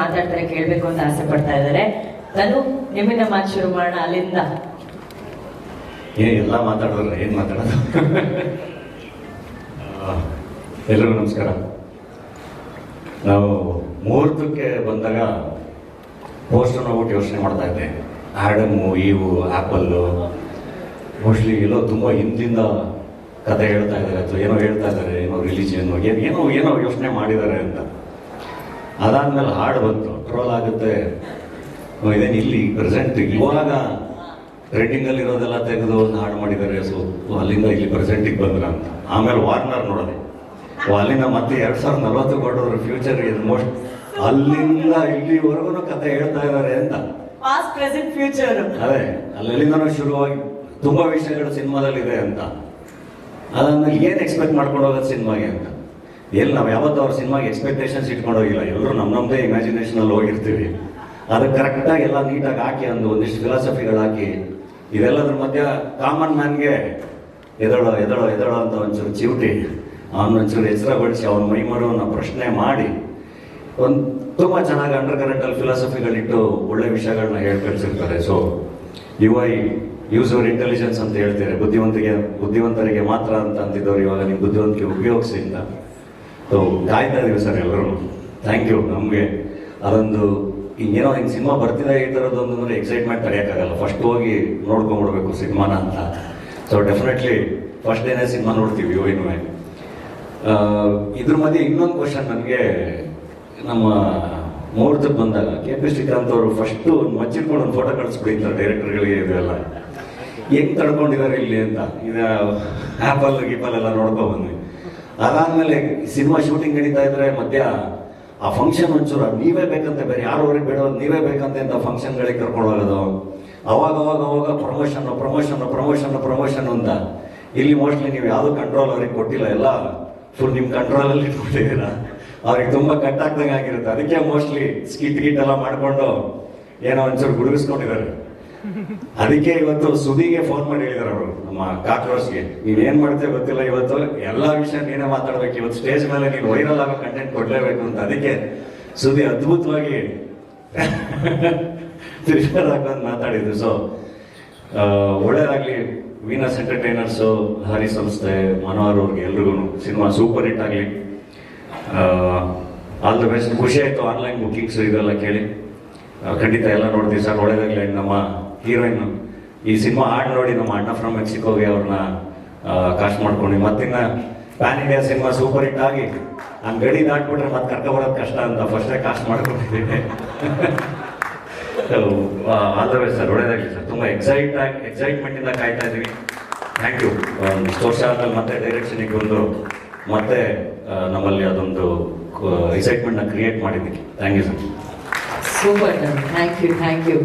ಮಾತಾಡ್ತಾರೆ, ಕೇಳಬೇಕು ಅಂತ ಆಸೆ ಪಡ್ತಾ ಇದ್ದಾರೆ. ನಾನು ನಿಮ್ಮಿಂದ ಮಾತು ಶುರು ಮಾಡೋಣ ಅಲ್ಲಿಂದ. ಏ, ಎಲ್ಲ ಮಾತಾಡೋದ್ರ ಏನು ಮಾತಾಡೋದು? ಎಲ್ರಿಗೂ ನಮಸ್ಕಾರ. ನಾವು ಮುಹೂರ್ತಕ್ಕೆ ಬಂದಾಗ ಪೋಸ್ಟರ್ ನೋಡ್ಬಿಟ್ಟು ಯೋಚನೆ ಮಾಡ್ತಾ ಇದ್ದೆ. ಆ್ಯಡಮು ಇವು ಆ್ಯಪಲ್ಲು ಮೋಸ್ಟ್ಲಿ ಎಲ್ಲೋ ತುಂಬ ಹಿಂದಿಂದ ಕತೆ ಹೇಳ್ತಾ ಇದ್ದಾರೆ ಅಥವಾ ಏನೋ ಹೇಳ್ತಾ ಇದ್ದಾರೆ, ಏನೋ ರಿಲಿಜಿಯನ್ ಏನು ಏನೋ ಏನೋ ಯೋಚನೆ ಮಾಡಿದ್ದಾರೆ ಅಂತ. ಅದಾದ್ಮೇಲೆ ಹಾಡು ಬಂತು ಟ್ರೋಲ್ ಆಗುತ್ತೆ. ಇದೇನು ಇಲ್ಲಿ ಪ್ರೆಸೆಂಟ್ ಇವಾಗ ರೆಡ್ಡಿಂಗಲ್ಲಿ ಅಲ್ಲಿ ಇರೋದೆಲ್ಲ ತೆಗೆದು ಒಂದು ಹಾಡು ಮಾಡಿದ್ದಾರೆ ಸೊ ಅಲ್ಲಿಂದ ಇಲ್ಲಿ ಪ್ರೆಸೆಂಟಿಗೆ ಬಂದ್ರ ಅಂತ. ಆಮೇಲೆ ವಾರ್ನರ್ ನೋಡೋದು. ಓ, ಅಲ್ಲಿಂದ ಮತ್ತೆ ಎರಡು ಸಾವಿರದ ನಲವತ್ತು ಕೊಟ್ಟವ್ರ ಫ್ಯೂಚರ್ ಮೋಸ್ಟ್ ಅಲ್ಲಿಂದ ಇಲ್ಲಿವರೆಗೂ ಕತೆ ಹೇಳ್ತಾ ಇದ್ದಾರೆ ಅಂತ. ಪಾಸ್ಟ್ ಪ್ರೆಸೆಂಟ್ ಫ್ಯೂಚರ್ ಅದೇ ಅಲ್ಲಿಂದನೂ ಶುರುವಾಗಿ ತುಂಬಾ ವಿಷಯಗಳು ಸಿನಿಮಾದಲ್ಲಿದೆ ಅಂತ. ಅದನ್ನ ಏನು ಎಕ್ಸ್ಪೆಕ್ಟ್ ಮಾಡ್ಕೊಂಡು ಹೋಗೋದು ಸಿನಿಮಾಗೆ ಅಂತ. ಎಲ್ಲಿ ನಾವು ಯಾವತ್ತೂ ಅವ್ರ ಸಿನಿಮಾಗೆ ಎಕ್ಸ್ಪೆಕ್ಟೇಷನ್ಸ್ ಇಟ್ಕೊಂಡು ಹೋಗಿಲ್ಲ ಎಲ್ಲರೂ ನಮ್ಮ ನಮ್ಮದೇ ಇಮ್ಯಾಜಿನೇಷನಲ್ಲಿ ಹೋಗಿರ್ತೀವಿ. ಅದಕ್ಕೆ ಕರೆಕ್ಟಾಗಿ ಎಲ್ಲ ನೀಟಾಗಿ ಹಾಕಿ ಒಂದು ಒಂದಿಷ್ಟು ಫಿಲಾಸಫಿಗಳು ಹಾಕಿ ಇದೆಲ್ಲದ್ರ ಮಧ್ಯ ಕಾಮನ್ ಮ್ಯಾನ್ಗೆ ಎದಳೋ ಎದಳೋ ಎದಳೋ ಅಂತ ಒಂಚೂರು ಚಿವುಟಿ, ಅವ್ನ ಒಂಚೂರು ಎಚ್ಚರಗೊಳಿಸಿ ಅವನ ಮೈಮರವನ್ನ ಪ್ರಶ್ನೆ ಮಾಡಿ, ಒಂದು ತುಂಬ ಚೆನ್ನಾಗಿ ಅಂಡರ್ ಕರೆಂಟ್ ಅಲ್ಲಿ ಫಿಲಾಸಫಿಗಳಿಟ್ಟು ಒಳ್ಳೆ ವಿಷಯಗಳನ್ನ ಹೇಳಿ ಕಳಿಸಿರ್ತಾರೆ so you I use our intelligence ಅಂತ ಹೇಳ್ತಾರೆ. ಬುದ್ಧಿವಂತಿಗೆ, ಬುದ್ಧಿವಂತರಿಗೆ ಮಾತ್ರ ಅಂತ ಅಂತಿದ್ದವ್ರು ಇವಾಗ, ನೀವು ಬುದ್ಧಿವಂತಿಕೆ ಉಪಯೋಗಿಸಿ ಸೊ ಕಾಯ್ತಾ ಇದ್ದೀವಿ ಸರ್ ಎಲ್ಲರೂ ಥ್ಯಾಂಕ್ ಯು ನಮಗೆ ಅದೊಂದು ಇನ್ನೇನೋ ಹಿಂಗೆ ಸಿನಿಮಾ ಬರ್ತಿದೆ ಈ ಥರದ್ದೊಂದು ಅಂದರೆ ಎಕ್ಸೈಟ್ಮೆಂಟ್ ತಡೆಯೋಕ್ಕಾಗಲ್ಲ. ಫಸ್ಟ್ ಹೋಗಿ ನೋಡ್ಕೊಂಡ್ಬಿಡ್ಬೇಕು ಸಿನಿಮಾನ ಅಂತ. ಸೊ ಡೆಫಿನೆಟ್ಲಿ ಫಸ್ಟ್ ಡೇನೇ ಸಿನಿಮಾ ನೋಡ್ತೀವಿ ಆ, ಇದ್ರ ಮಧ್ಯೆ ಇನ್ನೊಂದು ಕ್ವಶನ್ ನನಗೆ ನಮ್ಮ ಮುಹೂರ್ತಕ್ಕೆ ಬಂದಾಗ ಕೆ ಪಿ ಶ್ರೀಕಾಂತ್ ಅವರು ಫಸ್ಟ್ ಮಚ್ಚಿಟ್ಕೊಂಡು ಒಂದು ಫೋಟೋ ಕಳಿಸ್ಬಿಟ್ಟಿದ್ದಾರೆ ಡೈರೆಕ್ಟರ್ಗಳಿಗೆ ಇದೆಲ್ಲ ಹೆಂಗೆ ತಡ್ಕೊಂಡಿದ್ದಾರೆ ಇಲ್ಲಿ ಅಂತ. ಇದು ಆ್ಯಪಲ್ ಗೀಪಲ್ ಎಲ್ಲ ನೋಡ್ಕೊ ಬಂದ್ವಿ. ಅದಾದ್ಮೇಲೆ ಸಿನಿಮಾ ಶೂಟಿಂಗ್ ನಡೀತಾ ಇದ್ರೆ ಮಧ್ಯ ಆ ಫಂಕ್ಷನ್ ಒಂಚೂರು ನೀವೇ ಬೇಕಂತ, ಬೇರೆ ಯಾರು ಅವ್ರಿಗೆ ಬೇಡ ನೀವೇ ಬೇಕಂತ ಅಂತ ಫಂಕ್ಷನ್ಗಳಿಗೆ ಕರ್ಕೊಂಡು ಹೋಗೋದು. ಅವಾಗ ಅವಾಗ ಅವಾಗ ಪ್ರಮೋಷನ್ ಪ್ರಮೋಷನ್ ಪ್ರಮೋಷನ್ ಪ್ರಮೋಷನ್ ಅಂತ. ಇಲ್ಲಿ ಮೋಸ್ಟ್ಲಿ ನೀವು ಯಾವುದು ಕಂಟ್ರೋಲ್ ಅವ್ರಿಗೆ ಕೊಟ್ಟಿಲ್ಲ, ಎಲ್ಲ ಫುಲ್ ನಿಮ್ಮ ಕಂಟ್ರೋಲಲ್ಲಿ ಇಟ್ಕೊಂಡಿದ್ದೀರಾ ಅವ್ರಿಗೆ ತುಂಬಾ ಕಟ್ ಆಗ್ದಂಗೆ ಆಗಿರುತ್ತೆ. ಅದಕ್ಕೆ ಮೋಸ್ಟ್ಲಿ ಸ್ಕಿಟ್ ಗಿಟ್ ಎಲ್ಲ ಮಾಡ್ಕೊಂಡು ಏನೋ ಒಂಚೂರು ಗುಡುಗಿಸ್ಕೊಂಡಿದ್ದಾರೆ. ಅದಕ್ಕೆ ಇವತ್ತು ಸುದಿಗೆ ಫೋನ್ ಮಾಡಿ ಹೇಳಿದಾರೆ ಅವರು, ನಮ್ಮ ಕಾಕ್ರೋಚ್ಗೆ ನೀವ್ ಏನ್ ಮಾಡ್ತೇವೆ ಗೊತ್ತಿಲ್ಲ ಇವತ್ತು, ಎಲ್ಲಾ ವಿಷಯ ನೀನೇ ಮಾತಾಡ್ಬೇಕು. ಇವತ್ತು ಸ್ಟೇಜ್ ಮೇಲೆ ನೀನು ವೈರಲ್ ಆಗೋ ಕಂಟೆಂಟ್ ಕೊಡ್ಲೇಬೇಕು ಅಂತ. ಅದಕ್ಕೆ ಸುದಿ ಅದ್ಭುತವಾಗಿ ತ್ರಿಷರ್ ಹಾಕೊಂಡು ಮಾತಾಡಿದ್ರು. ಸೊ ಒಳ್ಳೇದಾಗ್ಲಿ ವೀನಸ್ ಎಂಟರ್ಟೈನರ್ಸು ಹರಿ ಸಂಸ್ಥೆ, ಮನೋಹರ್ ಅವ್ರಿಗೆ ಎಲ್ರಿಗೂ ಸಿನಿಮಾ ಸೂಪರ್ ಹಿಟ್ ಆಗಲಿ. ಆಲ್ ದ ಬೆಸ್ಟ್ ಖುಷಿ ಆಯ್ತು ಆನ್ಲೈನ್ ಬುಕ್ಕಿಂಗ್ಸ್ ಇದೆಲ್ಲ ಕೇಳಿ. ಖಂಡಿತ ಎಲ್ಲ ನೋಡ್ತೀವಿ ಸರ್. ಒಳ್ಳೇದಾಗ್ಲಿ ನಮ್ಮ ಹೀರೋಯಿನ್ ಈ ಸಿನಿಮಾ ಹಾಡು ನೋಡಿ ನಮ್ಮ ಅಣ್ಣ ಫ್ರಮ್ ಮೆಕ್ಸಿಕೋಗೆ ಅವ್ರನ್ನ ಕಾಸ್ಟ್ ಮಾಡ್ಕೊಂಡು ಮತ್ತಿನ್ನ pan India cinema super hit ಆಗಿ, ನಾನು ಗಡಿ ದಾಟ್ಬಿಟ್ರೆ ಮತ್ತೆ ಕರ್ಕೊ ಬರೋದು ಕಷ್ಟ ಅಂತ ಫಸ್ಟೇ ಕಾಸ್ಟ್ ಮಾಡ್ಕೊಂಡಿದ್ದೇನೆ. ಆಲ್ ದ ಬೆಸ್ಟ್ ಸರ್ ಒಳ್ಳೇದಾಗಲಿ ಸರ್ ತುಂಬ ಎಕ್ಸೈಟ್ ಆಗಿ ಎಕ್ಸೈಟ್ಮೆಂಟ್ ಇಂದ ಕಾಯ್ತಾ ಇದ್ದೀವಿ. ಥ್ಯಾಂಕ್ ಯು ಇಷ್ಟು ವರ್ಷ ಮತ್ತೆ ಡೈರೆಕ್ಷನಿಗೆ ಬಂದು ಮತ್ತೆ ನಮ್ಮಲ್ಲಿ ಅದೊಂದು ಎಕ್ಸೈಟ್ಮೆಂಟ್ನ ಕ್ರಿಯೇಟ್ ಮಾಡಿದ್ದೀವಿ. Thank you sir super thank you thank you